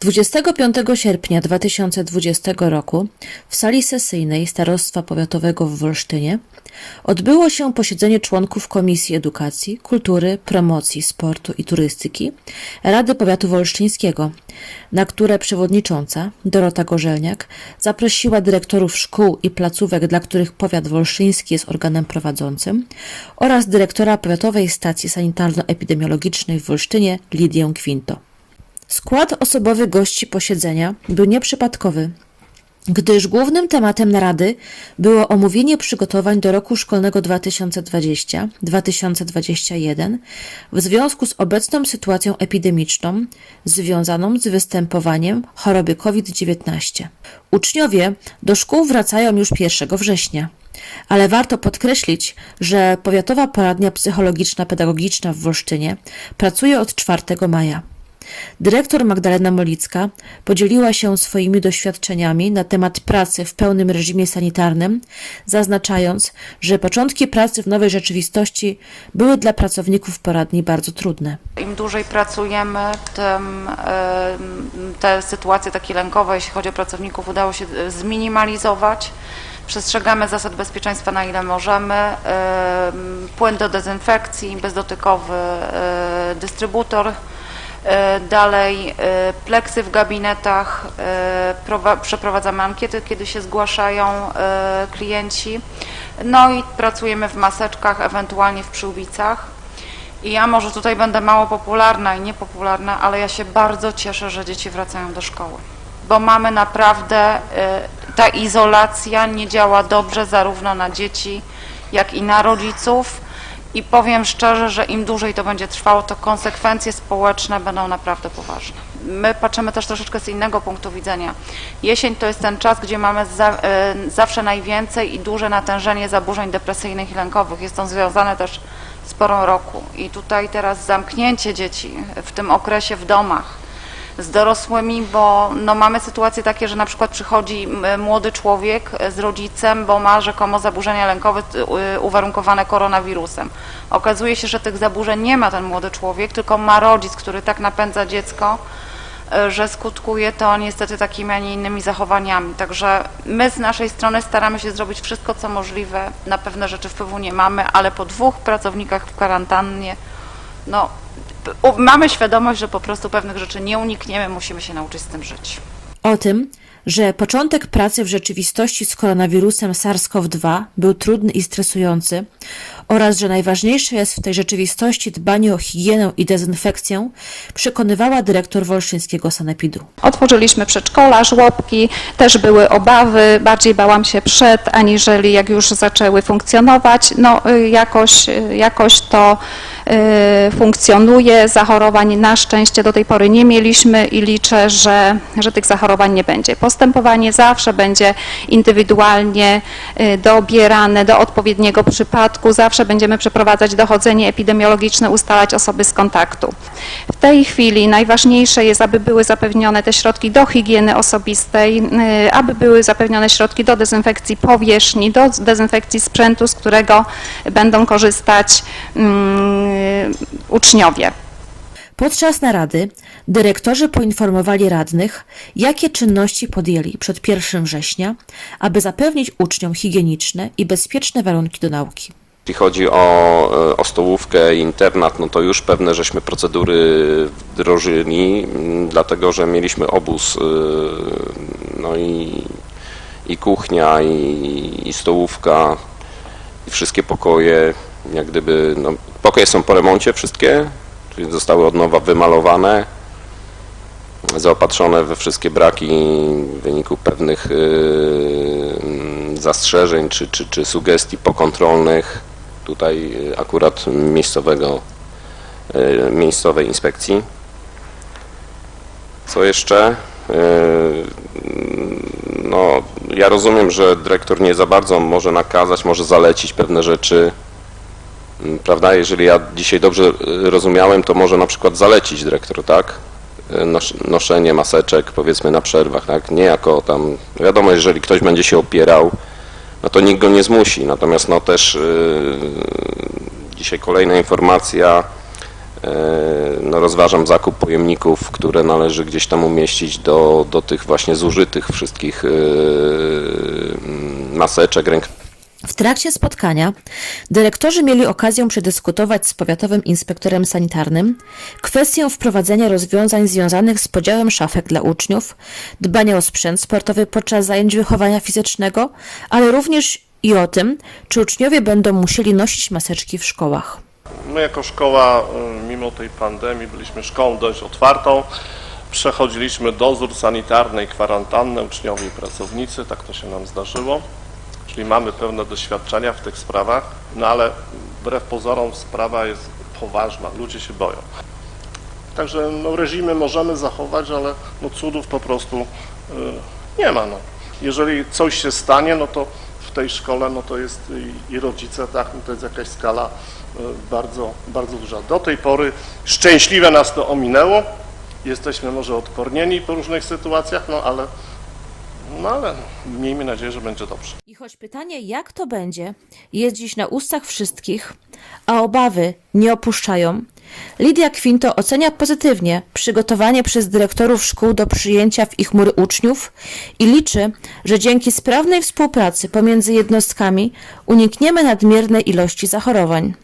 25 sierpnia 2020 roku w sali sesyjnej Starostwa Powiatowego w Wolsztynie odbyło się posiedzenie członków Komisji Edukacji, Kultury, Promocji, Sportu i Turystyki Rady Powiatu Wolsztyńskiego, na które przewodnicząca Dorota Gorzelniak zaprosiła dyrektorów szkół i placówek, dla których powiat wolsztyński jest organem prowadzącym oraz dyrektora Powiatowej Stacji Sanitarno-Epidemiologicznej w Wolsztynie Lidię Kwinto. Skład osobowy gości posiedzenia był nieprzypadkowy, gdyż głównym tematem narady było omówienie przygotowań do roku szkolnego 2020-2021 w związku z obecną sytuacją epidemiczną związaną z występowaniem choroby COVID-19. Uczniowie do szkół wracają już 1 września. Ale warto podkreślić, że Powiatowa Poradnia Psychologiczna Pedagogiczna w Wolsztynie pracuje od 4 maja. Dyrektor Magdalena Molicka podzieliła się swoimi doświadczeniami na temat pracy w pełnym reżimie sanitarnym, zaznaczając, że początki pracy w nowej rzeczywistości były dla pracowników poradni bardzo trudne. Im dłużej pracujemy, tym te sytuacje takie lękowe, jeśli chodzi o pracowników, udało się e, zminimalizować. Przestrzegamy zasad bezpieczeństwa na ile możemy. Płyn do dezynfekcji, bezdotykowy e, dystrybutor. E, Dalej e, pleksy w gabinetach, e, prowa- przeprowadzamy ankiety, kiedy się zgłaszają klienci. No i pracujemy w maseczkach, ewentualnie w przyłbicach. I ja może tutaj będę mało popularna i niepopularna, ale ja się bardzo cieszę, że dzieci wracają do szkoły. Bo mamy naprawdę, ta izolacja nie działa dobrze zarówno na dzieci, jak i na rodziców. I powiem szczerze, że im dłużej to będzie trwało, to konsekwencje społeczne będą naprawdę poważne. My patrzymy też troszeczkę z innego punktu widzenia. Jesień to jest ten czas, gdzie mamy za, y, zawsze najwięcej i duże natężenie zaburzeń depresyjnych i lękowych. Jest to związane też z porą roku. I tutaj teraz zamknięcie dzieci w tym okresie w domach z dorosłymi, bo no, mamy sytuacje takie, że na przykład przychodzi młody człowiek z rodzicem, bo ma rzekomo zaburzenia lękowe y, uwarunkowane koronawirusem. Okazuje się, że tych zaburzeń nie ma ten młody człowiek, tylko ma rodzic, który tak napędza dziecko, y, że skutkuje to niestety takimi, a nie innymi zachowaniami. Także my z naszej strony staramy się zrobić wszystko, co możliwe. Na pewne rzeczy wpływu nie mamy, ale po dwóch pracownikach w kwarantannie, no, mamy świadomość, że po prostu pewnych rzeczy nie unikniemy, musimy się nauczyć z tym żyć. O tym, że początek pracy w rzeczywistości z koronawirusem SARS-CoV-2 był trudny i stresujący oraz że najważniejsze jest w tej rzeczywistości dbanie o higienę i dezynfekcję, przekonywała dyrektor Wolszyńskiego Sanepidu. Otworzyliśmy przedszkola, żłobki, też były obawy, bardziej bałam się przed, aniżeli jak już zaczęły funkcjonować. No y, jakoś, y, jakoś to funkcjonuje, zachorowań na szczęście do tej pory nie mieliśmy i liczę, że, że tych zachorowań nie będzie. Postępowanie zawsze będzie indywidualnie y, dobierane do odpowiedniego przypadku, zawsze będziemy przeprowadzać dochodzenie epidemiologiczne, ustalać osoby z kontaktu. W tej chwili najważniejsze jest, aby były zapewnione te środki do higieny osobistej, y, aby były zapewnione środki do dezynfekcji powierzchni, do dezynfekcji sprzętu, z którego będą korzystać mm, uczniowie. Podczas narady dyrektorzy poinformowali radnych, jakie czynności podjęli przed 1 września, aby zapewnić uczniom higieniczne i bezpieczne warunki do nauki. Jeśli chodzi o, e, o stołówkę i internat, no to już pewne żeśmy procedury wdrożyli, m, dlatego że mieliśmy obóz, e, no i, i kuchnia, i, i stołówka, i wszystkie pokoje, jak gdyby, no, pokoje są po remoncie wszystkie, czyli zostały od nowa wymalowane, zaopatrzone we wszystkie braki w wyniku pewnych yy, zastrzeżeń czy, czy, czy sugestii pokontrolnych tutaj yy, akurat miejscowego, yy, miejscowej inspekcji. Co jeszcze? Yy, No, ja rozumiem, że dyrektor nie za bardzo może nakazać, może zalecić pewne rzeczy, Mm, prawda? Jeżeli ja dzisiaj dobrze y, rozumiałem, to może na przykład zalecić dyrektor, tak? Y, Nos, noszenie maseczek, powiedzmy, na przerwach, tak? Nie jako tam, wiadomo, jeżeli ktoś będzie się opierał, no to nikt go nie zmusi. Natomiast no też y, dzisiaj kolejna informacja, E, No, rozważam zakup pojemników, które należy gdzieś tam umieścić do, do tych właśnie zużytych wszystkich mm, maseczek, rękawiczek. W trakcie spotkania dyrektorzy mieli okazję przedyskutować z powiatowym inspektorem sanitarnym kwestię wprowadzenia rozwiązań związanych z podziałem szafek dla uczniów, dbania o sprzęt sportowy podczas zajęć wychowania fizycznego, ale również i o tym, czy uczniowie będą musieli nosić maseczki w szkołach. My jako szkoła, y, mimo tej pandemii, byliśmy szkołą dość otwartą. Przechodziliśmy dozór sanitarny i kwarantannę uczniowie i pracownicy, tak to się nam zdarzyło. Czyli mamy pewne doświadczenia w tych sprawach, no ale wbrew pozorom sprawa jest poważna, ludzie się boją. Także no, reżimy możemy zachować, ale no, cudów po prostu y, nie ma. No. Jeżeli coś się stanie, no to w tej szkole no, to jest i, i rodzice, tak, no, to jest jakaś skala y, bardzo, bardzo duża. Do tej pory szczęśliwie nas to ominęło. Jesteśmy może odpornieni po różnych sytuacjach, no ale, no, ale miejmy nadzieję, że będzie dobrze. I choć pytanie, jak to będzie, jest dziś na ustach wszystkich, a obawy nie opuszczają, Lidia Kwinto ocenia pozytywnie przygotowanie przez dyrektorów szkół do przyjęcia w ich mury uczniów i liczy, że dzięki sprawnej współpracy pomiędzy jednostkami unikniemy nadmiernej ilości zachorowań.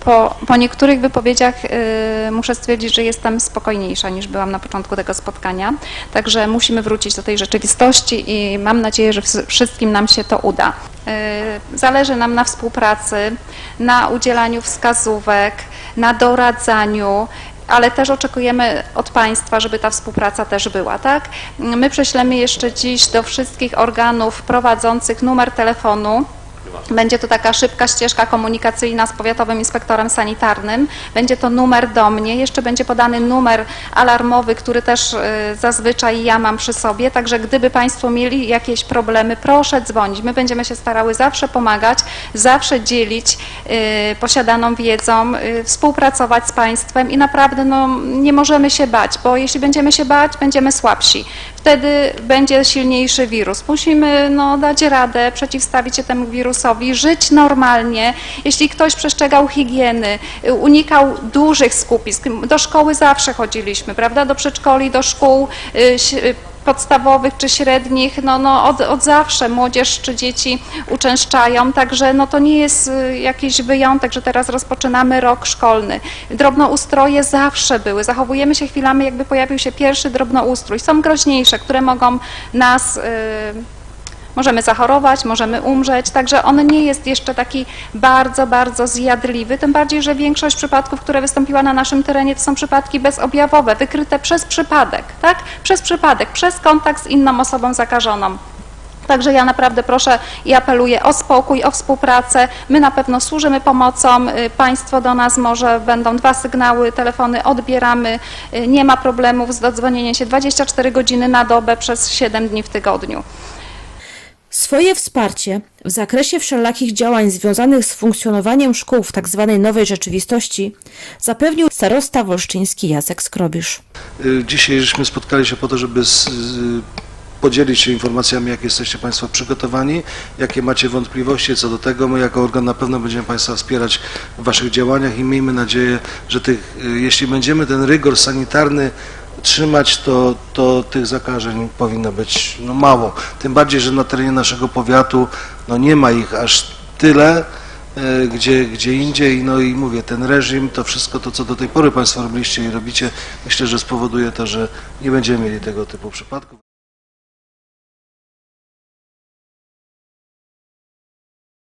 Po, po niektórych wypowiedziach y, muszę stwierdzić, że jestem spokojniejsza niż byłam na początku tego spotkania. Także musimy wrócić do tej rzeczywistości i mam nadzieję, że ws- wszystkim nam się to uda. Y, zależy nam na współpracy, na udzielaniu wskazówek, na doradzaniu. Ale też oczekujemy od Państwa, żeby ta współpraca też była, tak? My prześlemy jeszcze dziś do wszystkich organów prowadzących numer telefonu będzie to taka szybka ścieżka komunikacyjna z powiatowym inspektorem sanitarnym. Będzie to numer do mnie. Jeszcze będzie podany numer alarmowy, który też y, zazwyczaj ja mam przy sobie. Także gdyby Państwo mieli jakieś problemy, proszę dzwonić. My będziemy się starały zawsze pomagać, zawsze dzielić y, posiadaną wiedzą, y, współpracować z Państwem i naprawdę no, nie możemy się bać, bo jeśli będziemy się bać, będziemy słabsi. Wtedy będzie silniejszy wirus. Musimy no, dać radę, przeciwstawić się temu wirusowi, żyć normalnie. Jeśli ktoś przestrzegał higieny, y, unikał dużych skupisk, do szkoły zawsze chodziliśmy, prawda? Do przedszkoli, do szkół y, podstawowych czy średnich, no, no od, od zawsze młodzież czy dzieci uczęszczają, także no to nie jest y, jakiś wyjątek, że teraz rozpoczynamy rok szkolny. Drobnoustroje zawsze były, zachowujemy się chwilami, jakby pojawił się pierwszy drobnoustrój. Są groźniejsze, które mogą nas... y, Możemy zachorować, możemy umrzeć, także on nie jest jeszcze taki bardzo, bardzo zjadliwy, tym bardziej, że większość przypadków, które wystąpiła na naszym terenie, to są przypadki bezobjawowe, wykryte przez przypadek, tak? Przez przypadek, przez kontakt z inną osobą zakażoną. Także ja naprawdę proszę i apeluję o spokój, o współpracę. My na pewno służymy pomocą. Y, Państwo do nas może będą dwa sygnały, telefony odbieramy. Y, Nie ma problemów z dodzwonieniem się 24 godziny na dobę przez 7 dni w tygodniu. Swoje wsparcie w zakresie wszelakich działań związanych z funkcjonowaniem szkół w tzw. nowej rzeczywistości zapewnił starosta wolsztyński Jacek Skrobisz. Y, Dzisiaj żeśmy spotkali się po to, żeby z, podzielić się informacjami, jak jesteście Państwo przygotowani, jakie macie wątpliwości co do tego. My jako organ na pewno będziemy Państwa wspierać w Waszych działaniach i miejmy nadzieję, że tych, y, jeśli będziemy ten rygor sanitarny trzymać, to, to tych zakażeń powinno być no, mało. Tym bardziej, że na terenie naszego powiatu no, nie ma ich aż tyle, e, gdzie, gdzie indziej. No i mówię, ten reżim, to wszystko to, co do tej pory Państwo robiliście i robicie, myślę, że spowoduje to, że nie będziemy mieli tego typu przypadków.